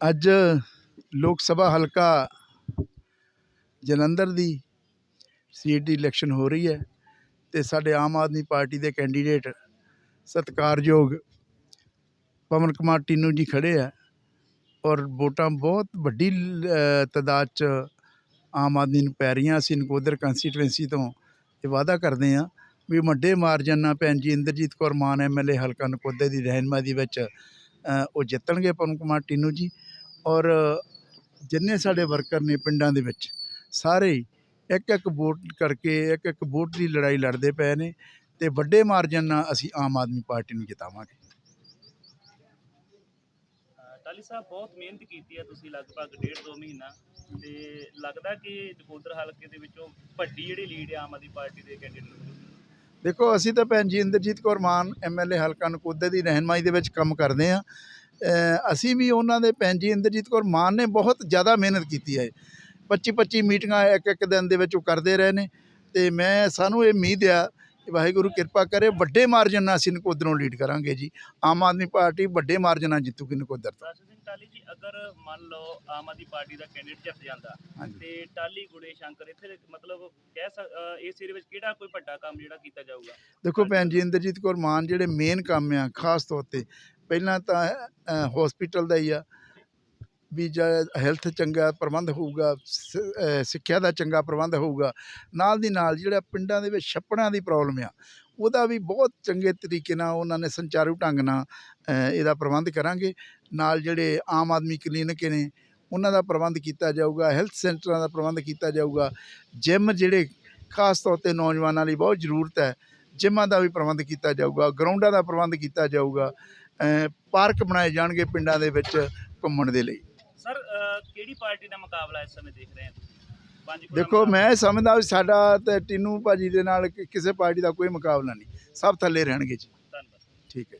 ਅੱਜ ਲੋਕ ਸਭਾ ਹਲਕਾ ਜਲੰਧਰ ਦੀ ਸੀਟ ਦੀ ਇਲੈਕਸ਼ਨ ਹੋ ਰਹੀ ਹੈ ਤੇ ਸਾਡੇ ਆਮ ਆਦਮੀ ਪਾਰਟੀ ਦੇ ਕੈਂਡੀਡੇਟ ਸਤਿਕਾਰਯੋਗ ਪਵਨ ਕੁਮਾਰ ਟੀਨੂ ਜੀ ਖੜੇ ਆ ਔਰ ਵੋਟਾਂ ਬਹੁਤ ਵੱਡੀ ਅ, ਤਾਦਾਦ ਚ ਆਮ ਆਦਮੀ ਨੂੰ ਪੈ ਰਹੀਆਂ। ਅਸੀਂ ਨਕੋਦਰ ਕੰਸਟੀਟੂਐਂਸੀ ਤੋਂ ਇਹ ਵਾਅਦਾ ਕਰਦੇ ਹਾਂ ਵੀ ਵੱਡੇ ਮਾਰਜਨ ਨਾਲ ਭੈਣ ਜੀ ਇੰਦਰਜੀਤ ਕੌਰ ਮਾਨ ਐਮਐਲਏ ਹਲਕਾ ਨਕੋਦਰ ਦੀ ਰਹਿਨਮਾਈ ਵਿੱਚ ਉਹ ਜਿੱਤਣਗੇ ਪਵਨ ਕੁਮਾਰ ਟੀਨੂ ਜੀ। ਔਰ ਜਿੰਨੇ ਸਾਡੇ ਵਰਕਰ ਨੇ ਪਿੰਡਾਂ ਦੇ ਵਿੱਚ ਸਾਰੇ ਇੱਕ ਇੱਕ ਵੋਟ ਕਰਕੇ ਇੱਕ ਇੱਕ ਵੋਟ ਦੀ ਲੜਾਈ ਲੜਦੇ ਪਏ ਨੇ ਤੇ ਵੱਡੇ ਮਾਰਜਨ ਨਾਲ ਅਸੀਂ ਆਮ ਆਦਮੀ ਪਾਰਟੀ ਨੂੰ ਜਿਤਾਵਾਂਗੇ। ਟਾਲੀ ਸਾਹਿਬ ਬਹੁਤ ਮਿਹਨਤ ਕੀਤੀ ਹੈ ਤੁਸੀਂ ਲਗਭਗ ਡੇਢ ਦੋ ਮਹੀਨਾ ਤੇ ਲੱਗਦਾ ਕਿ ਨਕੋਦਰ ਹਲਕੇ ਦੇ ਵਿੱਚੋਂ ਵੱਡੀ ਜਿਹੜੀ ਲੀਡ ਹੈ ਆਮ ਆਦਮੀ ਪਾਰਟੀ ਦੇ ਕੈਂਡੀਡੇਟ ਨੂੰ ਦੇਖੋ ਅਸੀਂ ਤਾਂ ਭੈਣ ਜੀ ਇੰਦਰਜੀਤ ਕੌਰ ਮਾਨ ਐਮਐਲਏ ਹਲਕਾ ਨਕੋਦਰ ਦੀ ਰਹਿਨਮਾਈ ਦੇ ਵਿੱਚ ਕੰਮ ਕਰਦੇ ਆ ਅਸੀਂ ਵੀ ਉਹਨਾਂ ਦੇ ਭੈਣ ਜੀ ਇੰਦਰਜੀਤ ਕੌਰ ਮਾਨ ਨੇ ਬਹੁਤ ਜ਼ਿਆਦਾ ਮਿਹਨਤ ਕੀਤੀ ਹੈ। 25 25 ਮੀਟਿੰਗਾਂ ਇੱਕ ਇੱਕ ਦਿਨ ਦੇ ਵਿੱਚ ਉਹ ਕਰਦੇ ਰਹੇ ਨੇ ਤੇ ਮੈਂ ਸਾਨੂੰ ਇਹ ਉਮੀਦ ਆ ਕਿ ਵਾਹਿਗੁਰੂ ਕਿਰਪਾ ਕਰੇ ਵੱਡੇ ਮਾਰਜਨ ਨਾਲ ਅਸੀਂ ਨਕੋਦਰੋਂ ਲੀਡ ਕਰਾਂਗੇ ਜੀ। ਆਮ ਆਦਮੀ ਪਾਰਟੀ ਵੱਡੇ ਮਾਰਜਨ ਨਾਲ ਜਿੱਤੂਗੀ ਨਕੋਦਰ ਤੋਂ। ਸਿੰਘ ਟਾਲੀ ਜੀ ਅਗਰ ਮੰਨ ਲਓ ਆਮ ਆਦਮੀ ਪਾਰਟੀ ਦਾ ਕੈਂਡੀਡੇਟ ਜਿੱਤ ਜਾਂਦਾ ਹਾਂਜੀ। ਤੇ ਟਾਲੀ ਗੁੜੇ ਸ਼ੰਕਰ ਇੱਥੇ ਮਤਲਬ ਕਹਿ ਸਕ ਅਹ ਇਸ ਏਰੀਏ ਵਿੱਚ ਕਿਹੜਾ ਕੋਈ ਵੱਡਾ ਕੰਮ ਜਿਹੜਾ ਕੀਤਾ ਜਾਊਗਾ? ਦੇਖੋ ਭੈਣ ਜੀ ਇੰਦਰਜੀਤ ਕੌਰ ਮਾਨ ਜਿਹੜੇ ਮੇਨ ਕੰਮ ਆ ਖਾਸ ਤੌਰ ਤੇ ਪਹਿਲਾਂ ਤਾਂ ਹਸਪੀਟਲ ਦਾ ਹੀ ਆ। ਵੀ ਹੈਲਥ ਚੰਗਾ ਪ੍ਰਬੰਧ ਹੋਊਗਾ, ਸ- ਸਿੱਖਿਆ ਦਾ ਚੰਗਾ ਪ੍ਰਬੰਧ ਹੋਊਗਾ, ਨਾਲ ਦੀ ਨਾਲ ਜਿਹੜਾ ਪਿੰਡਾਂ ਦੇ ਵਿੱਚ ਛੱਪੜਾਂ ਦੀ ਪ੍ਰੋਬਲਮ ਆ, ਉਹਦਾ ਵੀ ਬਹੁਤ ਚੰਗੇ ਤਰੀਕੇ ਨਾਲ ਉਹਨਾਂ ਨੇ ਸੰਚਾਰੂ ਢੰਗ ਨਾਲ ਇਹਦਾ ਪ੍ਰਬੰਧ ਕਰਾਂਗੇ। ਨਾਲ ਜਿਹੜੇ ਆਮ ਆਦਮੀ ਕਲੀਨਿਕ ਨੇ, ਉਹਨਾਂ ਦਾ ਪ੍ਰਬੰਧ ਕੀਤਾ ਜਾਊਗਾ ਹੈਲਥ ਸੈਂਟਰਾਂ ਦਾ ਪ੍ਰਬੰਧ ਕੀਤਾ ਜਾਊਗਾ। ਜਿਮ ਜਿਹੜੇ ਖਾਸ ਤੌਰ ਤੇ ਨੌਜਵਾਨਾਂ ਲਈ ਬਹੁਤ ਜ਼ਰੂਰਤ ਹੈ ਜਿਮਾਂ ਦਾ ਵੀ ਪ੍ਰਬੰਧ ਕੀਤਾ ਜਾਊਗਾ ਗਰਾਊਂਡਾਂ ਦਾ ਪ੍ਰਬੰਧ ਕੀਤਾ ਜਾਊਗਾ। ਪਾਰਕ ਬਣਾਏ ਜਾਣਗੇ ਪਿੰਡਾਂ ਦੇ ਵਿੱਚ ਘੁੰਮਣ ਦੇ ਲਈ। ਸਰ ਕਿਹੜੀ ਪਾਰਟੀ ਦਾ ਮੁਕਾਬਲਾ ਇਸ ਸਮੇਂ ਦੇਖ ਰਹੇ ਹੋ? ਦੇਖੋ ਮੈਂ ਸਮਝਦਾ ਵੀ ਸਾਡਾ ਤੇ ਟੀਨੂ ਭਾਜੀ ਦੇ ਨਾਲ ਕਿਸੇ ਪਾਰਟੀ ਦਾ ਕੋਈ ਮੁਕਾਬਲਾ ਨਹੀਂ। ਸਭ ਥੱਲੇ ਰਹਿਣਗੇ ਜੀ। ਧੰਨਵਾਦ। ਠੀਕ ਹੈ